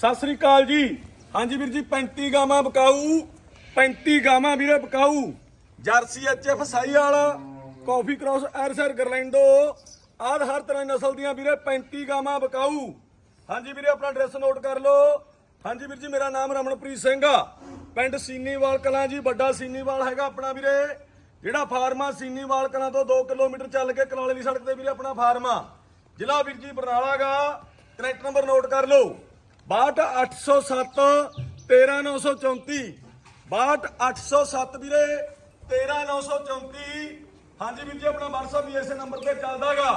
ਸਤਿ ਸ੍ਰੀ ਅਕਾਲ ਜੀ। ਹਾਂਜੀ ਵੀਰ ਜੀ 35 ਗਾਵਾਂ ਬਕਾਊ 35 ਗਾਵਾਂ ਵੀਰੇ ਬਕਾਊ ਜਰਸੀ ਐਚਐਫ ਸਾਈ ਵਾਲਾ ਕਾਫੀ ਕ੍ਰਾਸ, ਐਰਸਰ, ਗਰਲੈਂਡੋ। ਆਦ ਹਰ ਤਰ੍ਹਾਂ ਦੀ ਨਸਲ ਦੀਆਂ ਵੀਰੇ 35 ਗਾਵਾਂ ਬਕਾਊ ਹਾਂਜੀ ਵੀਰੇ, ਆਪਣਾ ਐਡਰੈਸ ਨੋਟ ਕਰ ਲਓ। ਹਾਂਜੀ ਵੀਰ ਜੀ, ਮੇਰਾ ਨਾਮ ਰਮਨਪ੍ਰੀਤ ਸਿੰਘ ਆ। ਪਿੰਡ ਸੀਨੀਵਾਲ ਕਲਾਂ ਜੀ, ਵੱਡਾ ਸੀਨੀਵਾਲ ਹੈਗਾ ਆਪਣਾ ਵੀਰੇ। ਜਿਹੜਾ ਫਾਰਮ ਆ, ਸੀਨੀਵਾਲ ਕਲਾਂ ਤੋਂ 2 ਕਿਲੋਮੀਟਰ ਚੱਲ ਕੇ ਕਨਾਲੇ ਦੀ ਸੜਕ ਤੇ ਵੀਰੇ ਆਪਣਾ ਫਾਰਮ ਆ। ਜ਼ਿਲ੍ਹਾ ਵੀਰ ਜੀ, ਬਰਨਾਲਾ ਗਾ। ਕਨੈਕਟ ਨੰਬਰ ਨੋਟ ਕਰ ਲਓ। 62807 13934 62807 ਵੀਰੇ 13934 ਹਾਂਜੀ ਵੀਰ ਜੀ, ਆਪਣਾ WhatsApp ਵੀ ਇਸੇ ਨੰਬਰ ਤੇ ਚੱਲਦਾਗਾ।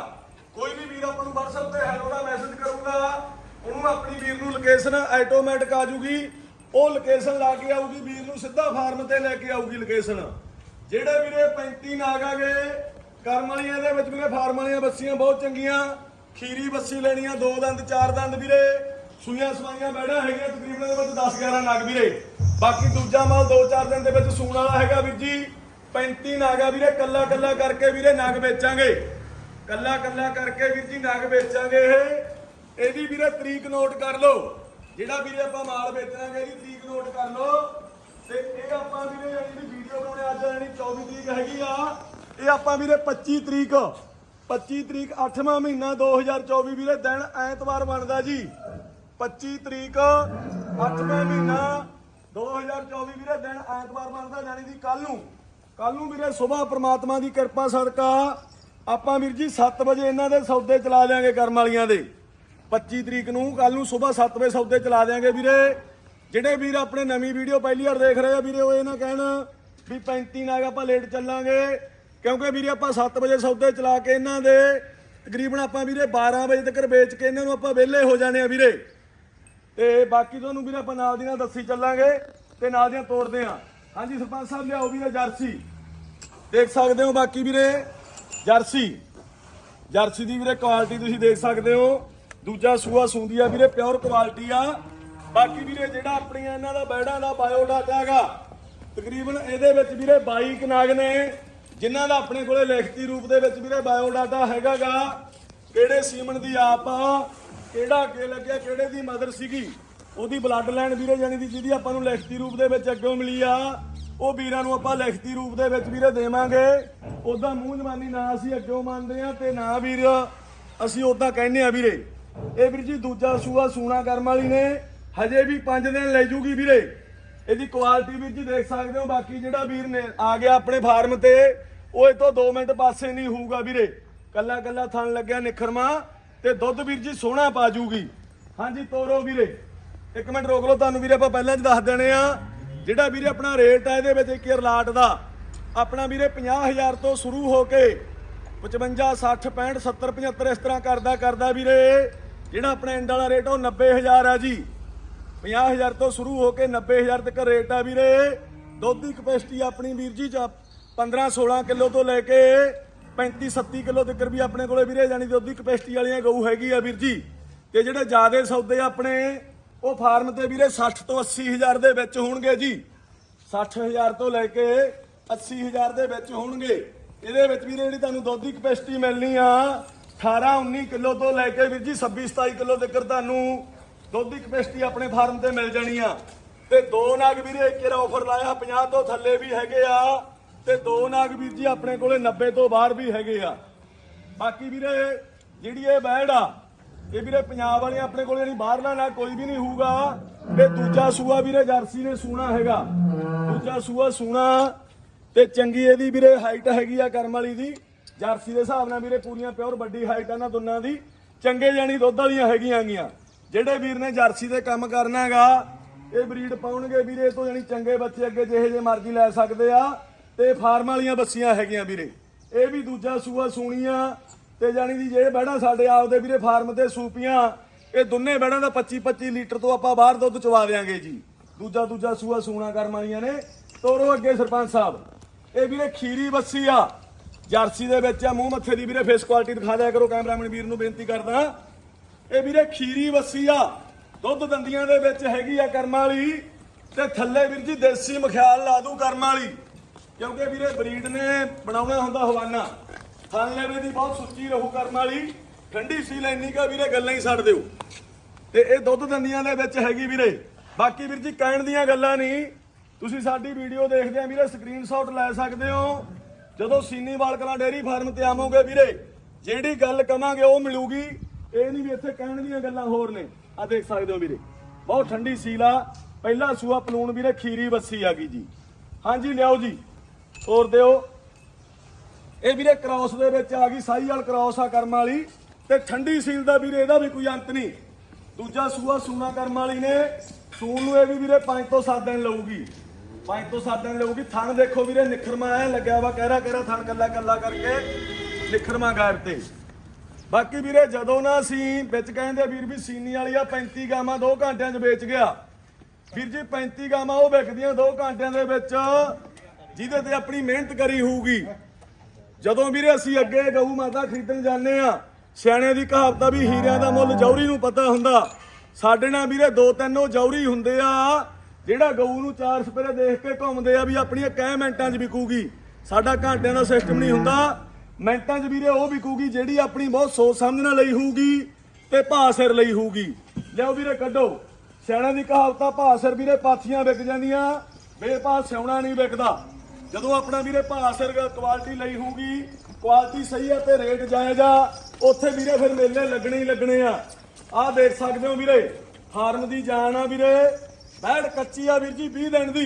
ਕੋਈ ਵੀ ਵੀਰ ਆਪਾਂ ਨੂੰ WhatsApp ਤੇ ਹੈਲੋ ਦਾ ਮੈਸੇਜ ਕਰੂਗਾ, ਉਹਨੂੰ ਆਪਣੀ ਵੀਰ ਨੂੰ ਲੋਕੇਸ਼ਨ ਆਟੋਮੈਟਿਕ ਆ ਜੂਗੀ। ਉਹ ਲੋਕੇਸ਼ਨ ਲਾ ਕੇ ਆਊਗੀ, ਵੀਰ ਨੂੰ ਸਿੱਧਾ ਫਾਰਮ ਤੇ ਲੈ ਕੇ ਆਊਗੀ ਲੋਕੇਸ਼ਨ ਜਿਹੜੇ ਵੀਰੇ 35 ਗਏ ਕਰਮ ਵਾਲੀਆਂ ਦੇ ਵਿੱਚ ਵੀਰੇ ਫਾਰਮ ਵਾਲੀਆਂ ਬੱਸੀਆਂ ਬਹੁਤ ਚੰਗੀਆਂ। ਖੀਰੀ ਬੱਸੀ ਲੈਣੀਆਂ, ਦੋ ਦੰਦ, ਚਾਰ ਦੰਦ ਵੀਰੇ। ਸੂਈਆਂ ਸਵਾਈਆਂ ਬੈੜਾ ਹੈਗੀਆਂ ਤਕਰੀਬਨ ਦੇ ਵਿੱਚ 10 11 ਨਗ ਵੀਰੇ। ਬਾਕੀ ਦੂਜਾ ਮਾਲ 2-4 ਦਿਨ ਦੇ ਵਿੱਚ ਸੂਣ ਵਾਲਾ ਹੈਗਾ ਵੀਰ ਜੀ। 35 ਨਾਗਾ ਵੀਰੇ, ਕੱਲਾ ਕੱਲਾ ਕਰਕੇ ਵੀਰੇ ਨਗ ਵੇਚਾਂਗੇ। ਕੱਲਾ ਕੱਲਾ ਕਰਕੇ ਵੀਰ ਜੀ ਨਗ ਵੇਚਾਂਗੇ ਇਹ। ਇਹਦੀ ਵੀਰੇ ਤਰੀਕ ਨੋਟ ਕਰ ਲਓ। ਜਿਹੜਾ ਵੀਰੇ ਆਪਾਂ ਮਾਲ ਵੇਚਣਾਗੇ ਇਹਦੀ ਤਰੀਕ ਨੋਟ ਕਰ ਲਓ। ਤੇ ਇਹ ਆਪਾਂ ਵੀਰੇ ਜਿਹੜੀ ਵੀਡੀਓ ਬਣਾਉਣੇ ਅੱਜ ਯਾਨੀ 24 ਤਰੀਕ ਹੈਗੀ ਆ, ਇਹ ਆਪਾਂ ਵੀਰੇ 25 ਤਰੀਕ। 25 ਤਰੀਕ 8ਵਾਂ ਮਹੀਨਾ 2024 ਵੀਰੇ, ਦਿਨ ਐਤਵਾਰ ਬਣਦਾ ਜੀ। 25 ਤਰੀਕ 8ਵਾਂ ਮਹੀਨਾ 2024 ਵੀਰੇ, ਦਿਨ ਐਤਵਾਰ ਬਣਦਾ ਯਾਨੀ ਦੀ ਕੱਲ ਨੂੰ। ਕੱਲ ਨੂੰ ਵੀਰੇ ਸਵੇਰ ਪ੍ਰਮਾਤਮਾ ਦੀ ਕਿਰਪਾ ਸਦਕਾ ਆਪਾਂ ਵੀਰ ਜੀ 7 ਵਜੇ ਇਹਨਾਂ ਦੇ ਸੌਦੇ ਚਲਾ ਦਿਆਂਗੇ ਕਰਮ ਵਾਲੀਆਂ ਦੇ। 25 ਤਰੀਕ ਨੂੰ ਕੱਲ ਨੂੰ ਸਵੇਰ 7 ਵਜੇ ਸੌਦੇ ਚਲਾ ਦਿਆਂਗੇ ਵੀਰੇ। ਜਿਹੜੇ ਵੀਰ ਆਪਣੇ ਨਵੀਂ ਵੀਡੀਓ ਪਹਿਲੀ ਵਾਰ ਦੇਖ ਰਹੇ ਆ ਵੀਰੇ, ਉਹ ਇਹ ਨਾ ਕਹਿਣ ਵੀ 35 ਨਾਗ ਆਪਾਂ ਲੇਟ ਚੱਲਾਂਗੇ। ਕਿਉਂਕਿ ਵੀਰੇ ਆਪਾਂ 7 ਵਜੇ ਸੌਦੇ ਚਲਾ ਕੇ ਇਹਨਾਂ ਦੇ ਤਕਰੀਬਨ ਆਪਾਂ ਵੀਰੇ 12 ਵਜੇ ਤੱਕ ਵੇਚ ਕੇ ਇਹਨਾਂ ਨੂੰ ਆਪਾਂ ਵਿਹਲੇ ਹੋ ਜਾਣੇ ਆ ਵੀਰੇ। ਤੇ ਬਾਕੀ ਤੁਹਾਨੂੰ ਵੀਰੇ ਆਪਾਂ ਨਾਲ ਦੀ ਨਾਲ ਦੱਸੀ ਚੱਲਾਂਗੇ ਤੇ ਨਾਲ ਦੀਆਂ ਤੋੜਦੇ ਆ ਹਾਂਜੀ, ਸਰਪੰਚ ਸਾਹਿਬ, ਲਿਆਓ ਵੀਰੇ ਜਰਸੀ। ਦੇਖ ਸਕਦੇ ਹੋ ਬਾਕੀ ਵੀਰੇ, ਜਰਸੀ। ਜਰਸੀ ਦੀ ਵੀਰੇ ਕੁਆਲਿਟੀ ਤੁਸੀਂ ਦੇਖ ਸਕਦੇ ਹੋ। ਦੂਜਾ ਸੂਆ ਸੁੰਦੀ ਆ ਵੀਰੇ ਪਿਓਰ ਕੁਆਲਿਟੀ ਆ। ਬਾਕੀ ਵੀਰੇ, ਜਿਹੜਾ ਆਪਣੀਆਂ ਇਹਨਾਂ ਦਾ ਬੈੜਾਂ ਦਾ ਬਾਇਓ ਡਾਟਾ ਹੈਗਾ, ਤਕਰੀਬਨ ਇਹਦੇ ਵਿੱਚ ਵੀਰੇ 22 ਕਨਾਗ ਨੇ, ਜਿਨ੍ਹਾਂ ਦਾ ਆਪਣੇ ਕੋਲੇ ਲਿਖਤੀ ਰੂਪ ਦੇ ਵਿੱਚ ਵੀਰੇ ਬਾਇਓ ਡਾਟਾ ਹੈਗਾਗਾ, ਕਿਹੜੇ ਸੀਮਨ ਦੀ ਆਪ ਆ? ਕਿਹੜਾ ਅੱਗੇ ਲੱਗਿਆ, ਕਿਹੜੇ ਦੀ ਮਦਰ ਸੀਗੀ? ਉਹਦੀ ਬਲੱਡ ਲਾਈਨ ਵੀਰੇ ਜਾਨੀ ਦੀ ਜਿਹਦੀ ਆਪਾਂ ਨੂੰ ਲਿਖਤੀ ਰੂਪ ਦੇ ਵਿੱਚ ਅੱਗੋਂ ਮਿਲੀ ਆ, ਉਹ ਵੀਰਾਂ ਨੂੰ ਆਪਾਂ ਲਿਖਤੀ ਰੂਪ ਦੇ ਵਿੱਚ ਵੀਰੇ ਦੇਵਾਂਗੇ। ਉਦਾਂ ਮੂੰਹ ਜ਼ਬਾਨੀ ਨਾ ਅਸੀਂ ਅੱਗੋਂ ਮੰਨਦੇ ਆ ਤੇ ਨਾ ਵੀਰ ਅਸੀਂ ਉਦਾਂ ਕਹਿੰਦੇ ਆ ਵੀਰੇ। ਇਹ ਵੀਰ ਜੀ ਦੂਜਾ ਸੂਆ ਸੂਣਾ ਕਰਮ ਵਾਲੀ ਨੇ, ਹਜੇ ਵੀ 5 ਦਿਨ ਲੈ ਜੂਗੀ ਵੀਰੇ। ਇਹਦੀ ਕੁਆਲਿਟੀ ਵੀਰ ਜੀ ਦੇਖ ਸਕਦੇ ਹੋ, ਬਾਕੀ ਜਿਹੜਾ ਵੀਰ ਨੇ ਆ ਗਿਆ ਆਪਣੇ ਫਾਰਮ ਤੇ, ਉਹ ਇਹ ਤੋਂ 2 ਮਿੰਟ ਪਾਸੇ ਨਹੀਂ ਹੋਊਗਾ ਵੀਰੇ। ਕੱਲਾ ਕੱਲਾ ਥਣ ਲੱਗਿਆ ਨਿਖਰਮਾ। ਤੇ ਦੁੱਧ ਵੀਰ ਜੀ ਸੋਹਣਾ ਪਾ ਜੂਗੀ। ਹਾਂਜੀ, ਤੋਰੋ ਵੀਰੇ। ਇੱਕ ਮਿੰਟ ਰੋਕ ਲਓ ਤੁਹਾਨੂੰ ਵੀਰੇ, ਆਪਾਂ ਪਹਿਲਾਂ ਹੀ ਦੱਸ ਦੇਣੇ ਆ। ਜਿਹੜਾ ਵੀਰੇ ਆਪਣਾ ਰੇਟ ਆ ਇਹਦੇ ਵਿੱਚ ਇੱਕ ਲਾਟ ਦਾ। ਆਪਣਾ ਵੀਰੇ 50000 ਤੋਂ ਸ਼ੁਰੂ ਹੋ ਕੇ 55 60 65 70 75 ਇਸ ਤਰ੍ਹਾਂ ਕਰਦਾ ਕਰਦਾ ਵੀਰੇ। ਜਿਹੜਾ ਆਪਣਾ ਐਂਡ ਵਾਲਾ ਰੇਟ ਉਹ 90000 ਆ ਜੀ। 50000 ਤੋਂ ਸ਼ੁਰੂ ਹੋ ਕੇ 90000 ਤੱਕ ਰੇਟ ਆ ਵੀਰੇ। ਦੁੱਧ ਦੀ ਕਪੈਸਿਟੀ ਆਪਣੀ ਵੀਰ ਜੀ ਚ 15 16 ਕਿਲੋ ਤੋਂ ਲੈ ਕੇ 35 37 ਕਿਲੋ ਤੱਕ ਵੀ ਆਪਣੇ ਕੋਲੇ ਵੀਰੇ ਜਾਨੀ ਦੁੱਧ ਦੀ ਕਪੈਸਿਟੀ ਵਾਲੀਆਂ ਗਊ ਹੈਗੀ ਆ ਵੀਰ ਜੀ। ਤੇ ਜਿਹੜੇ ਜਿਆਦੇ ਸੌਦੇ ਆਪਣੇ, ਉਹ ਫਾਰਮ ਤੇ ਵੀਰੇ 60 ਤੋਂ 80000 ਦੇ ਵਿੱਚ ਹੋਣਗੇ ਜੀ। 60000 ਤੋਂ ਲੈ ਕੇ 80000 ਦੇ ਵਿੱਚ ਹੋਣਗੇ। ਇਹਦੇ ਵਿੱਚ ਵੀਰੇ ਜਿਹੜੀ ਤੁਹਾਨੂੰ ਦੁੱਧ ਦੀ ਕਪੈਸਿਟੀ ਮਿਲਣੀ ਆ 18 19 ਕਿਲੋ ਤੋਂ ਲੈ ਕੇ ਵੀਰ ਜੀ 26 27 ਕਿਲੋ ਤੱਕ ਤੁਹਾਨੂੰ ਦੁੱਧ ਦੀ ਕਪੈਸਿਟੀ ਆਪਣੇ ਫਾਰਮ ਤੇ ਮਿਲ ਜਾਣੀ ਆ। ਤੇ ਦੋ ਨਾਗ ਵੀਰੇ ਇੱਕ ਰਾ ਆਫਰ ਲਾਇਆ 50 ਤੋਂ ਥੱਲੇ ਵੀ ਹੈਗੇ ਆ। ਤੇ ਦੋ ਨਾਗ ਵੀਰ ਜੀ ਆਪਣੇ ਕੋਲੇ 90 ਤੋਂ ਬਾਹਰ ਵੀ ਹੈਗੇ ਆ। ਬਾਕੀ ਵੀਰੇ, ਜਿਹੜੀ ਇਹ ਬੈੜ ਆ, ਇਹ ਵੀਰੇ ਪੰਜਾਬ ਵਾਲੇ ਆਪਣੇ ਕੋਲ ਜਿਹੜੀ ਬਾਹਰਲਾ ਨਾ ਕੋਈ ਵੀ ਨਹੀਂ ਹੋਊਗਾ। ਤੇ ਦੂਜਾ ਸੂਆ ਵੀਰੇ, ਜਰਸੀ ਨੇ ਸੂਣਾ ਹੈਗਾ। ਦੂਜਾ ਸੂਆ ਸੂਣਾ, ਤੇ ਚੰਗੀ ਇਹਦੀ ਵੀਰੇ ਹਾਈਟ ਹੈਗੀ ਆ ਕਰਮ ਵਾਲੀ ਦੀ। ਜਰਸੀ ਦੇ ਹਿਸਾਬ ਨਾਲ ਵੀਰੇ ਪੂਰੀਆਂ ਪਿਓਰ ਵੱਡੀ ਹਾਈਟ ਆ ਨਾ ਦੋਨਾਂ ਦੀ। ਚੰਗੇ ਜਾਨੀ ਦੁੱਧ ਵਾਲੀਆਂ ਹੈਗੀਆਂ ਗੀਆਂ ਜਿਹੜੇ ਵੀਰ ਨੇ ਜਰਸੀ ਤੇ ਕੰਮ ਕਰਨਾ ਹੈਗਾ, ਇਹ ਬਰੀਡ ਪਾਉਣਗੇ ਵੀਰੇ, ਇਹ ਤੋਂ ਜਾਨੀ ਚੰਗੇ ਬੱਚੇ ਅੱਗੇ ਜਿਹੇ ਜੇ ਮਰਜ਼ੀ ਲੈ ਸਕਦੇ ਆ। ਤੇ ਫਾਰਮ ਵਾਲੀਆਂ ਬੱਸੀਆਂ ਹੈਗੀਆਂ ਵੀਰੇ। ਇਹ ਵੀ ਦੂਜਾ ਸੂਆ ਸੂਣੀਆਂ ਤੇ ਜਾਨੀ ਦੀ ਜਿਹੜੇ ਬੈੜਾ ਸਾਡੇ ਆਪਦੇ ਵੀਰੇ ਫਾਰਮ ਤੇ ਸੂਪੀਆਂ, ਇਹ ਦੋਨੇ ਬੈੜਾਂ ਦਾ 25 25 ਲੀਟਰ ਤੋਂ ਆਪਾਂ ਬਾਹਰ ਦੁੱਧ ਚਵਾ ਦੇਾਂਗੇ ਜੀ। ਦੂਜਾ ਦੂਜਾ ਸੂਆ ਸੂਣਾ ਕਰਮ ਵਾਲੀਆਂ ਨੇ। ਤੋਰੋ ਅੱਗੇ ਸਰਪੰਚ ਸਾਹਿਬ। ਇਹ ਵੀਰੇ ਖੀਰੀ ਬੱਸੀ ਆ। ਜਰਸੀ ਦੇ ਵਿੱਚ ਆ, ਮੂੰਹ ਮੱਥੇ ਦੀ ਵੀਰੇ ਫੇਸ ਕੁਆਲਿਟੀ ਦਿਖਾ ਦਿਆ ਕਰੋ ਕੈਮਰਾਮੈਨ ਵੀਰ ਨੂੰ ਬੇਨਤੀ ਕਰਦਾ। ਇਹ ਵੀਰੇ ਖੀਰੀ ਬੱਸੀ ਆ। ਦੁੱਧ ਦੰਦੀਆਂ ਦੇ ਵਿੱਚ ਹੈਗੀ ਆ ਕਰਮ ਵਾਲੀ ਤੇ ਥੱਲੇ ਵੀਰ ਜੀ ਦੇਸੀ ਮਖਿਆਲ ਲਾ ਦੂ ਕਰਮ ਵਾਲੀ। ਕਿਉਂਕਿ ਵੀਰੇ ਬਰੀਡ ਨੇ ਬਣਾਉਣਾ ਹੁੰਦਾ ਹਵਾਨਾ। ਥਣ ਲੈਵੇ ਦੀ ਬਹੁਤ ਸੁੱਚੀ ਰਹੂ ਕਰਨ ਵਾਲੀ। ਠੰਡੀ ਸੀ ਇੰਨੀ ਕਾ ਵੀਰੇ ਗੱਲਾਂ ਹੀ ਛੱਡ ਦਿਓ। ਤੇ ਇਹ ਦੁੱਧ ਦੰਦੀਆਂ ਦੇ ਵਿੱਚ ਹੈਗੀ ਵੀਰੇ। ਬਾਕੀ ਵੀਰ ਜੀ ਕਹਿਣ ਦੀਆਂ ਗੱਲਾਂ ਨਹੀਂ। ਤੁਸੀਂ ਸਾਡੀ ਵੀਡੀਓ ਦੇਖਦੇ ਆ ਵੀਰੇ ਸਕਰੀਨਸ਼ਾਟ ਲੈ ਸਕਦੇ ਹੋ। ਜਦੋਂ ਸੀਨੀਵਾਲ ਕਲਾਂ ਡੇਅਰੀ ਫਾਰਮ ਤੇ ਆਵੋਗੇ ਵੀਰੇ, ਜਿਹੜੀ ਗੱਲ ਕਵਾਂਗੇ ਉਹ ਮਿਲੂਗੀ। ਇਹ ਨਹੀਂ ਵੀ ਇੱਥੇ ਕਹਿਣ ਦੀਆਂ ਗੱਲਾਂ ਹੋਰ ਨੇ। ਆ ਦੇਖ ਸਕਦੇ ਹੋ ਵੀਰੇ। ਬਹੁਤ ਠੰਡੀ ਸੀਲ ਆ। ਪਹਿਲਾ ਸੂਆ ਪਲੂਣ ਵੀਰੇ ਖੀਰੀ ਵੱਸੀ ਆ ਗਈ ਜੀ। ਹਾਂਜੀ, ਲਿਆਓ ਜੀ। ਤੋਰ ਦਿਓ। ਇਹ ਵੀਰੇ ਕ੍ਰਾਸ ਦੇ ਵਿੱਚ ਆ ਗਈ, ਸਾਈ ਵਾਲ ਕ੍ਰਾਸ ਆ ਕਰਮ ਵਾਲੀ। ਤੇ ਠੰਡੀ ਸੀਲ ਦਾ ਵੀਰੇ, ਇਹਦਾ ਵੀ ਕੋਈ ਅੰਤ ਨਹੀਂ। ਦੂਜਾ ਸੂਆ ਸੂਣਾ ਕਰਮ ਵਾਲੀ ਨੇ। ਸੂਣ ਨੂੰ ਇਹ ਵੀ ਵੀਰੇ 5 ਤੋਂ 7 ਦਿਨ ਲਊਗੀ। 5 ਤੋਂ 7 ਦਿਨ ਲਊਗੀ। ਥਣ ਦੇਖੋ ਵੀਰੇ, ਨਿਖਰਮਾ ਐ ਲੱਗਿਆ ਵਾ, ਕਹਿਰਾ ਕਹਿਰਾ ਥਣ ਕੱਲਾ ਕੱਲਾ ਕਰਕੇ ਨਿਖਰਮਾ ਗਾਇਬ ਤੇ। ਬਾਕੀ ਵੀਰੇ, ਜਦੋਂ ਨਾ ਅਸੀਂ ਵਿੱਚ ਕਹਿੰਦੇ ਵੀਰ ਵੀ ਸੀਨੀ ਵਾਲੀ ਆ 35 ਗਾਵਾਂ 2 ਘੰਟਿਆਂ 'ਚ ਵੇਚ ਗਿਆ। ਵੀਰ ਜੀ 35 ਗਾਵਾਂ ਉਹ ਵਿਕਦੀਆਂ 2 ਘੰਟਿਆਂ ਦੇ ਵਿੱਚ। ਜਿਹਦੇ ਤੇ ਆਪਣੀ ਮਿਹਨਤ ਕਰੀ ਹੋਊਗੀ। ਜਦੋਂ ਵੀਰੇ ਅਸੀਂ ਅੱਗੇ ਗਊ ਮਾਤਾ ਖਰੀਦਣ ਜਾਂਦੇ ਆ ਸਿਆਣਿਆਂ ਦੀ ਕਹਾਵਤ ਆ ਵੀ ਹੀਰਿਆਂ ਦਾ ਮੁੱਲ ਜੌਹਰੀ ਨੂੰ ਪਤਾ ਹੁੰਦਾ। ਸਾਡੇ ਨਾਲ ਵੀਰੇ ਦੋ ਤਿੰਨ ਉਹ ਜੌਹਰੀ ਹੁੰਦੇ ਆ, ਜਿਹੜਾ ਗਊ ਨੂੰ ਚਾਰ ਸਪੇਰੇ ਦੇਖ ਕੇ ਘੁੰਮਦੇ ਆ ਵੀ ਆਪਣੀਆਂ ਕਹਿ ਮਿੰਟਾਂ 'ਚ ਵਿਕੂਗੀ। ਸਾਡਾ ਘੰਟਿਆਂ ਦਾ ਸਿਸਟਮ ਨਹੀਂ ਹੁੰਦਾ। ਮਿੰਟਾਂ 'ਚ ਵੀਰੇ ਉਹ ਵਿਕੂਗੀ ਜਿਹੜੀ ਆਪਣੀ ਬਹੁਤ ਸੋਚ ਸਮਝ ਨਾਲ ਲਈ ਹੋਊਗੀ ਤੇ ਭਾਅ ਸਿਰ ਲਈ ਹੋਊਗੀ। ਲਿਆਓ ਵੀਰੇ ਕੱਢੋ। ਸਿਆਣਿਆਂ ਦੀ ਕਹਾਵਤਾਂ ਭਾਅ ਸਿਰ ਵੀਰੇ ਪਾਥੀਆਂ ਵਿਕ ਜਾਂਦੀਆਂ। ਬੇਭਾਅ ਸਿਉਣਾ ਨਹੀਂ ਵਿਕਦਾ। ਜਦੋਂ ਆਪਣਾ ਵੀਰੇ ਭਾਸਰ ਕੁਆਲਿਟੀ ਲਈ ਹੋਊਗੀ ਕੁਆਲਿਟੀ ਸਹੀ ਆ ਤੇ ਰੇਟ ਜਾਇਜ਼ ਆ, ਉੱਥੇ ਵੀਰੇ ਫਿਰ ਮੇਲੇ ਲੱਗਣੇ ਹੀ ਲੱਗਣੇ ਆ। ਆਹ ਦੇਖ ਸਕਦੇ ਹੋ ਵੀਰੇ, ਫਾਰਮ ਦੀ ਜਾਨ ਆ ਵੀਰੇ ਬੈੜ ਕੱਚੀ ਆ ਵੀਰ ਜੀ 20 ਦਿਨ ਦੀ।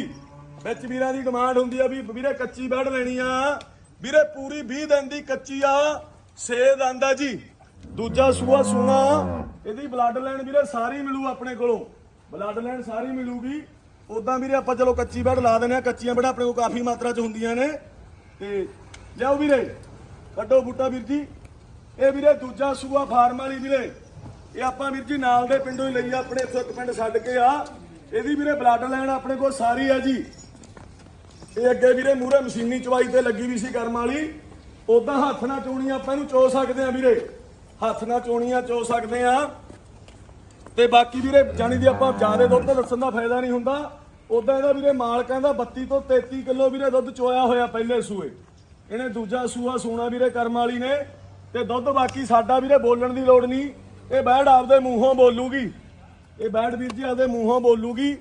ਵਿੱਚ ਵੀਰਾਂ ਦੀ ਡਿਮਾਂਡ ਹੁੰਦੀ ਆ ਵੀ ਵੀਰੇ ਕੱਚੀ ਬੈੜ ਲੈਣੀ ਆ। ਵੀਰੇ ਪੂਰੀ 20 ਦਿਨ ਦੀ ਕੱਚੀ ਆ ਸੇਦ ਆਂਦਾ ਜੀ। ਦੂਜਾ ਸੂਆ ਸੋਨਾ, ਇਹਦੀ ਬਲੱਡ ਲਾਈਨ ਵੀਰੇ ਸਾਰੀ ਮਿਲੂ ਆਪਣੇ ਕੋਲੋਂ। ਬਲੱਡ ਲਾਈਨ ਸਾਰੀ ਮਿਲੂਗੀ। ਉਦਾਂ ਵੀਰੇ ਆਪਾਂ ਚਲੋ ਕੱਚੀ ਬੈੜ ਲਾ ਦਿੰਦੇ ਆ ਕੱਚੀਆਂ ਬੈੜ ਆਪਣੇ ਕੋਲ ਕਾਫੀ ਮਾਤਰਾ 'ਚ ਹੁੰਦੀਆਂ ਨੇ। ਤੇ ਲਿਆਓ ਵੀਰੇ, ਕੱਢੋ ਬੂਟਾ ਵੀਰ ਜੀ। ਇਹ ਵੀਰੇ ਦੂਜਾ ਸੂਆ ਫਾਰਮ ਵਾਲੀ ਵੀਰੇ। ਇਹ ਆਪਾਂ ਵੀਰ ਜੀ ਨਾਲ ਦੇ ਪਿੰਡੋਂ ਹੀ ਲਈ ਆ, ਆਪਣੇ ਇੱਥੋਂ ਇੱਕ ਪਿੰਡ ਛੱਡ ਕੇ ਆ। ਇਹਦੀ ਵੀਰੇ ਬਲੱਡ ਲਾਈਨ ਆਪਣੇ ਕੋਲ ਸਾਰੀ ਆ ਜੀ। ਇਹ ਅੱਗੇ ਵੀਰੇ ਮੂਰੇ ਮਸ਼ੀਨੀ ਚਵਾਈ ਤੇ ਲੱਗੀ ਵੀ ਸੀ ਕਰਮ ਵਾਲੀ। ਉਦਾਂ ਹੱਥ ਨਾਲ ਚੋਣੀ ਆਪਾਂ ਇਹਨੂੰ ਚੋ ਸਕਦੇ ਆ ਵੀਰੇ। ਹੱਥ ਨਾਲ ਚੋਣੀਆਂ ਚੋ ਸਕਦੇ ਆ ਤੇ ਬਾਕੀ ਵੀਰੇ, ਜਾਣੀ ਦੀ ਆਪਾਂ ਜ਼ਿਆਦਾ ਦੁੱਧ ਤਾਂ ਦੱਸਣ ਦਾ ਫਾਇਦਾ ਨਹੀਂ ਹੁੰਦਾ। ਉਦਾਂ ਇਹਦਾ ਵੀਰੇ ਮਾਲ ਕਹਿੰਦਾ 32 ਤੋਂ 33 ਕਿਲੋ ਵੀਰੇ ਦੁੱਧ ਚੋਇਆ ਹੋਇਆ ਪਹਿਲੇ ਸੂਏ। ਇਹਨੇ ਦੂਜਾ ਸੂਆ ਸੂਣਾ ਵੀਰੇ ਕਰਮ ਵਾਲੀ ਨੇ। ਤੇ ਦੁੱਧ ਬਾਕੀ ਸਾਡਾ ਵੀਰੇ ਬੋਲਣ ਦੀ ਲੋੜ ਨਹੀਂ। ਇਹ ਬੈੜ ਆਪਦੇ ਮੂੰਹੋਂ ਬੋਲੂਗੀ। ਇਹ ਬੈੜ ਵੀਰ ਜੀ ਆਪਦੇ ਮੂੰਹੋਂ ਬੋਲੂਗੀ।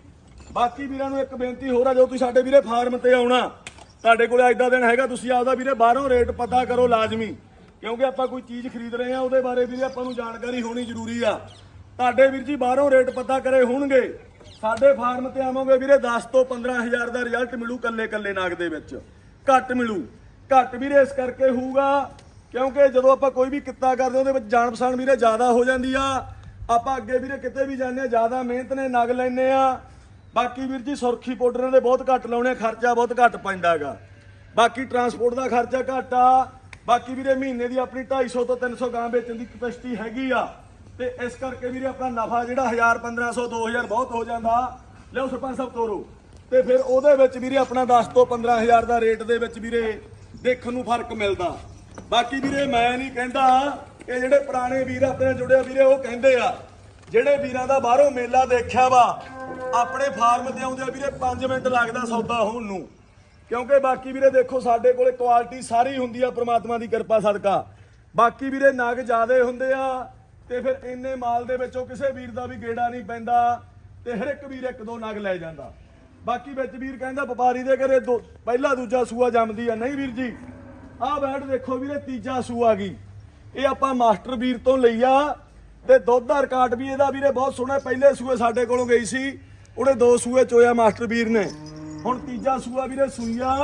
ਬਾਕੀ ਵੀਰਾਂ ਨੂੰ ਇੱਕ ਬੇਨਤੀ ਹੋਰ ਆ, ਜੋ ਤੁਸੀਂ ਸਾਡੇ ਵੀਰੇ ਫਾਰਮ ਤੇ ਆਉਣਾ, ਤੁਹਾਡੇ ਕੋਲ ਅੱਜ ਦਾ ਦਿਨ ਹੈਗਾ, ਤੁਸੀਂ ਆਪਦਾ ਵੀਰੇ ਬਾਹਰੋਂ ਰੇਟ ਪਤਾ ਕਰੋ ਲਾਜ਼ਮੀ। ਕਿਉਂਕਿ ਆਪਾਂ ਕੋਈ ਚੀਜ਼ ਖਰੀਦ ਰਹੇ ਆ ਉਹਦੇ ਬਾਰੇ ਵੀਰੇ ਆਪਾਂ ਨੂੰ ਜਾਣਕਾਰੀ ਹੋਣੀ ਜ਼ਰੂਰੀ ਆ। ਤੁਹਾਡੇ ਵੀਰ ਜੀ ਬਾਹਰੋਂ ਰੇਟ ਪਤਾ ਕਰੇ ਹੋਣਗੇ। ਸਾਡੇ ਫਾਰਮ ਤੇ ਆਵੋਗੇ ਵੀਰੇ 10 ਤੋਂ 15000 ਦਾ ਰਿਜ਼ਲਟ ਮਿਲੂ ਕੱਲੇ ਕੱਲੇ ਨਾਗ ਦੇ ਵਿੱਚ। ਘੱਟ ਮਿਲੂ। ਘੱਟ ਵੀਰੇ ਇਸ ਕਰਕੇ ਹੋਊਗਾ ਕਿਉਂਕਿ ਜਦੋਂ ਆਪਾਂ ਕੋਈ ਵੀ ਕਿੱਤਾ ਕਰਦੇ ਉਹਦੇ ਵਿੱਚ ਜਾਣ ਪਛਾਣ ਵੀਰੇ ਜ਼ਿਆਦਾ ਹੋ ਜਾਂਦੀ ਆ। ਆਪਾਂ ਅੱਗੇ ਵੀਰੇ ਕਿਤੇ ਵੀ ਜਾਂਦੇ ਆ ਜ਼ਿਆਦਾ ਮਿਹਨਤ ਨੇ ਨਗ ਲੈਨੇ ਆ। ਬਾਕੀ ਵੀਰ ਜੀ ਸੁਰਖੀ ਪਾਊਡਰਾਂ ਦੇ ਬਹੁਤ ਘੱਟ ਲਾਉਣੇ ਆ, ਖਰਚਾ ਬਹੁਤ ਘੱਟ ਪੈਂਦਾ ਹੈਗਾ। ਬਾਕੀ ਟਰਾਂਸਪੋਰਟ ਦਾ ਖਰਚਾ ਘੱਟ ਆ। ਬਾਕੀ ਵੀਰੇ ਮਹੀਨੇ ਦੀ ਆਪਣੀ 250 ਤੋਂ 300 ਗਾਂ ਵੇਚਣ ਦੀ ਕਪੈਸਿਟੀ ਹੈਗੀ ਆ। ਤੇ ਇਸ ਕਰਕੇ ਵੀਰੇ ਆਪਣਾ ਨਫਾ ਜਿਹੜਾ 1000 1500 2000 ਬਹੁਤ ਹੋ ਜਾਂਦਾ। ਲਿਓ ਸਰਪੰਚ ਸਾਹਿਬ ਤੋਰੋ। ਤੇ ਫਿਰ ਉਹਦੇ ਵਿੱਚ ਵੀਰੇ ਆਪਣਾ 10 ਤੋਂ 15000 ਦਾ ਰੇਟ ਦੇ ਵਿੱਚ ਵੀਰੇ ਦੇਖਣ ਨੂੰ ਫ਼ਰਕ ਮਿਲਦਾ। ਬਾਕੀ ਵੀਰੇ ਮੈਂ ਨਹੀਂ ਕਹਿੰਦਾ ਕਿ ਜਿਹੜੇ ਪੁਰਾਣੇ ਵੀਰ ਆਪਣੇ ਨਾਲ ਜੁੜੇ ਵੀਰੇ, ਉਹ ਕਹਿੰਦੇ ਆ, ਜਿਹੜੇ ਵੀਰਾਂ ਦਾ ਬਾਹਰੋਂ ਮੇਲਾ ਦੇਖਿਆ ਵਾ, ਆਪਣੇ ਫਾਰਮ ਤੇ ਆਉਂਦੇ ਆ ਵੀਰੇ 5 ਮਿੰਟ ਲੱਗਦਾ ਸੌਦਾ ਹੋਣ ਨੂੰ। ਕਿਉਂਕਿ ਬਾਕੀ ਵੀਰੇ ਦੇਖੋ, ਸਾਡੇ ਕੋਲੇ ਕੁਆਲਿਟੀ ਸਾਰੀ ਹੁੰਦੀ ਆ, ਪ੍ਰਮਾਤਮਾ ਦੀ ਕਿਰਪਾ ਸਦਕਾ। ਬਾਕੀ ਵੀਰੇ ਨਗ ਜ਼ਿਆਦੇ ਹੁੰਦੇ ਆ ਤੇ ਫਿਰ ਇੰਨੇ ਮਾਲ ਦੇ ਵਿੱਚੋਂ ਕਿਸੇ ਵੀਰ ਦਾ ਵੀ ਗੇੜਾ ਨਹੀਂ ਪੈਂਦਾ ਤੇ ਹਰ ਇੱਕ ਵੀਰ ਇੱਕ ਦੋ ਨਗ ਲੈ ਜਾਂਦਾ। ਬਾਕੀ ਵਿੱਚ ਵੀਰ ਕਹਿੰਦਾ ਵਪਾਰੀ ਦੇ ਘਰੇ ਦੋ, ਪਹਿਲਾ ਦੂਜਾ ਸੂਆ ਜੰਮਦੀ ਆ। ਨਹੀਂ ਵੀਰ ਜੀ, ਆਹ ਬੈਠ ਦੇਖੋ ਵੀਰੇ, ਤੀਜਾ ਸੂਆ ਗਈ ਇਹ ਆਪਾਂ ਮਾਸਟਰ ਵੀਰ ਤੋਂ ਲਈ ਆ ਤੇ ਦੁੱਧ ਦਾ ਰਿਕਾਰਡ ਵੀ ਇਹਦਾ ਵੀਰੇ ਬਹੁਤ ਸੋਹਣਾ ਪਹਿਲੇ ਸੂਏ ਸਾਡੇ ਕੋਲੋਂ ਗਈ ਸੀ ਉਹਨੇ ਦੋ ਸੂਏ ਚੋਇਆ ਮਾਸਟਰ ਵੀਰ ਨੇ। ਹੁਣ ਤੀਜਾ ਸੂਆ ਵੀਰੇ ਸੂਈਆ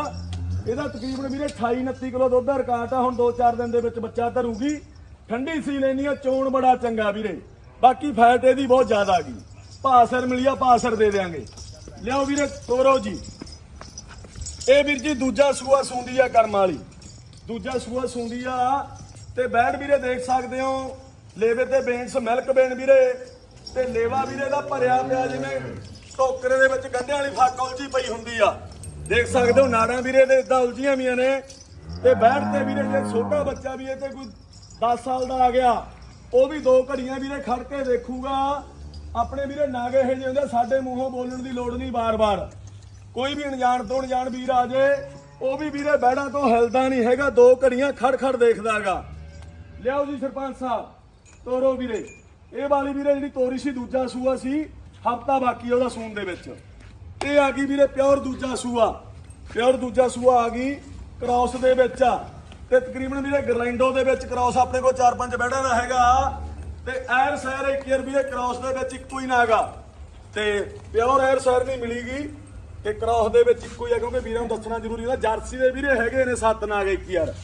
ਇਹਦਾ ਤਕਰੀਬਨ ਵੀਰੇ 28 29 ਕਿਲੋ ਦੁੱਧ ਦਾ ਰਿਕਾਰਡ ਆ। ਹੁਣ 2-4 ਦਿਨ ਦੇ ਵਿੱਚ ਬੱਚਾ ਧਰੂਗੀ। ਠੰਡੀ ਸੀ ਲੈਣੀ ਆ ਚੋਣ ਬੜਾ ਚੰਗਾ ਵੀਰੇ। ਬਾਕੀ ਫੈਟ ਇਹਦੀ ਬਹੁਤ ਜ਼ਿਆਦਾ ਗਈ ਭਾਸਰ ਮਿਲਿਆ ਭਾਸਰ ਦੇ ਦੇਾਂਗੇ ਲਿਆਓ ਵੀਰੇ, ਤੋਰੋ ਜੀ। ਇਹ ਵੀਰ ਜੀ, ਦੂਜਾ ਸੂਆ ਸੂੰਦੀ ਆ ਕਰਮ ਵਾਲੀ। ਦੂਜਾ ਸੂਆ ਸੂੰਦੀ ਆ। ਤੇ ਬੈੜ ਵੀਰੇ ਦੇਖ ਸਕਦੇ ਹੋ। ਲੇਵੇ ਤੇ ਬੇਨਸ, ਮਿਲਕ ਬੇਨ ਵੀਰੇ। ਤੇ ਲੇਵਾ ਵੀਰੇ ਦਾ ਭਰਿਆ ਪਿਆ ਜਿਵੇਂ ਟੋਕਰੇ ਦੇ ਵਿੱਚ ਗੰਢਿਆਂ ਵਾਲੀ ਫੱਕ ਉਲਝੀ ਪਈ ਹੁੰਦੀ ਆ। ਦੇਖ ਸਕਦੇ ਹੋ, ਨਾੜਾਂ ਵੀਰੇ ਦੇ ਇਦਾਂ ਉਲਝੀਆਂ ਵੀਆਂ ਨੇ। ਤੇ ਬੈੜ ਤੇ ਵੀਰੇ ਜੇ ਛੋਟਾ ਬੱਚਾ ਵੀ, ਇਹ ਤੇ ਕੋਈ 10 ਸਾਲ ਦਾ ਆ ਗਿਆ। ਉਹ ਵੀ ਦੋ ਘੜੀਆਂ ਵੀਰੇ ਖੜ ਕੇ ਦੇਖੂਗਾ। ਆਪਣੇ ਵੀਰੇ ਨਾਗੇ ਇਹ ਹੁੰਦੇ ਸਾਡੇ ਮੂੰਹੋਂ ਬੋਲਣ ਦੀ ਲੋੜ ਨਹੀਂ ਬਾਰ-ਬਾਰ। ਕੋਈ ਵੀ ਅਣਜਾਣ ਤੋਂ ਅਣਜਾਣ ਵੀਰ ਆ ਜੇ, ਉਹ ਵੀ ਵੀਰੇ ਬੈੜਾਂ ਤੋਂ ਹਿਲਦਾ ਨਹੀਂ ਹੈਗਾ, ਦੋ ਘੜੀਆਂ ਖੜ ਖੜ ਦੇਖਦਾ ਹੈਗਾ। ਲਿਆਓ ਜੀ ਸਰਪੰਚ ਸਾਹਿਬ, ਤੋਰੋ ਵੀਰੇ। ਇਹ ਵਾਲੀ ਵੀਰੇ ਜਿਹੜੀ ਤੋਰੀ ਸੀ, ਦੂਜਾ ਸੂਆ ਸੀ, ਹਫਤਾ ਬਾਕੀ ਉਹਦਾ ਸੂਣ ਦੇ ਵਿੱਚ। ਇਹ ਆ ਗਈ ਵੀਰੇ ਪਿਓਰ ਦੂਜਾ ਸੂਆ। ਪਿਓਰ ਦੂਜਾ ਸੂਆ ਆ ਗਈ, ਕ੍ਰਾਸ ਦੇ ਵਿੱਚ ਆ। ਤੇ ਤਕਰੀਬਨ ਵੀਰੇ ਗਰਲੈਂਡੋ ਦੇ ਵਿੱਚ ਕ੍ਰਾਸ ਆਪਣੇ ਕੋਲ 4-5 ਬੈੜਾਂ ਦਾ ਹੈਗਾ। ਤੇ ਐਰ ਸੈਰ ਇੱਕ ਯਾਰ ਵੀਰੇ ਕ੍ਰਾਸ ਦੇ ਵਿੱਚ ਇੱਕੋ ਹੀ ਨਾਗਾ ਤੇ ਪਿਓਰ ਐਰ ਸੈਰ ਨਹੀਂ ਮਿਲੀਗੀ। ਤੇ ਕ੍ਰਾਸ ਦੇ ਵਿੱਚ ਇੱਕੋ ਹੀ ਆ ਕਿਉਂਕਿ ਵੀਰਾਂ ਨੂੰ ਦੱਸਣਾ ਜ਼ਰੂਰੀ ਹੁੰਦਾ। ਜਰਸੀ ਦੇ ਵੀਰੇ ਹੈਗੇ ਨੇ ਸੱਤ ਨਾਗ ਇੱਕ ਯਾਰ।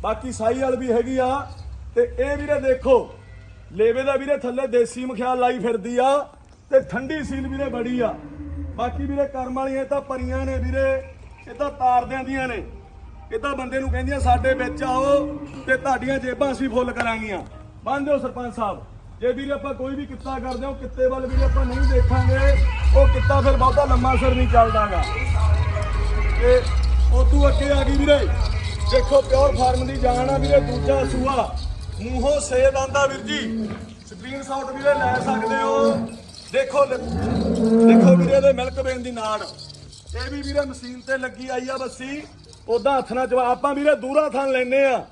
ਬਾਕੀ ਸਾਈ ਵਾਲ ਵੀ ਹੈਗੀ ਆ। ਤੇ ਇਹ ਵੀਰੇ ਦੇਖੋ, ਲੇਵੇ ਦਾ ਵੀਰੇ ਥੱਲੇ ਦੇਸੀ ਮਖਿਆਲ ਲਾਈ ਫਿਰਦੀ ਆ। ਤੇ ਠੰਡੀ ਸੀਲ ਵੀਰੇ ਬੜੀ ਆ। ਬਾਕੀ ਵੀਰੇ ਕਰਮ ਵਾਲੀਆਂ ਤਾਂ ਪਰੀਆਂ ਨੇ ਵੀਰੇ। ਇਹ ਤਾਂ ਤਾਰਦਿਆਂ ਦੀਆਂ ਨੇ। ਇਹ ਤਾਂ ਬੰਦੇ ਨੂੰ ਕਹਿੰਦੀਆਂ, ਸਾਡੇ ਵਿੱਚ ਆਓ ਤੇ ਤੁਹਾਡੀਆਂ ਜੇਬਾਂ ਅਸੀਂ ਫੁੱਲ ਕਰਾਂਗੀਆਂ। ਬੰਦ ਦਿਓ ਸਰਪੰਚ ਸਾਹਿਬ, ਜੇ ਵੀਰੇ ਆਪਾਂ ਕੋਈ ਵੀ ਕਿੱਤਾ ਕਰਦੇ ਹਾਂ ਕਿੱਤੇ ਵੱਲ ਵੀਰੇ ਆਪਾਂ ਨਹੀਂ ਦੇਖਾਂਗੇ, ਉਹ ਕਿੱਤਾ ਫਿਰ ਬਹੁਤਾ ਲੰਮਾ ਸਿਰ ਨਹੀਂ ਚੱਲਦਾਗਾ। ਤੇ ਉਹ ਤੂੰ ਅੱਗੇ ਆ ਗਈ ਵੀਰੇ। ਦੇਖੋ, ਪਿਓਰ ਫਾਰਮ ਦੀ ਜਾਨ ਆ ਵੀਰੇ, ਦੂਜਾ ਸੂਆ। ਮੂੰਹੋਂ ਸੇਦ ਆਂਦਾ ਵੀਰ ਜੀ। ਸਕਰੀਨਸ਼ਾਟ ਵੀਰੇ ਲੈ ਸਕਦੇ ਹੋ। ਦੇਖੋ ਦੇਖੋ ਵੀਰੇ ਦੇ ਮਿਲਕ ਵੇਨ ਦੀ ਨਾੜ। ਇਹ ਵੀ ਵੀਰੇ ਮਸ਼ੀਨ ਤੇ ਲੱਗੀ ਆਈ ਆ ਬੱਸੀ। ਉਦਾਂ ਹੱਥ ਨਾਲ ਚਵਾ ਆਪਾਂ ਵੀਰੇ ਦੂਰਾ ਥਣ ਲੈਨੇ ਆ।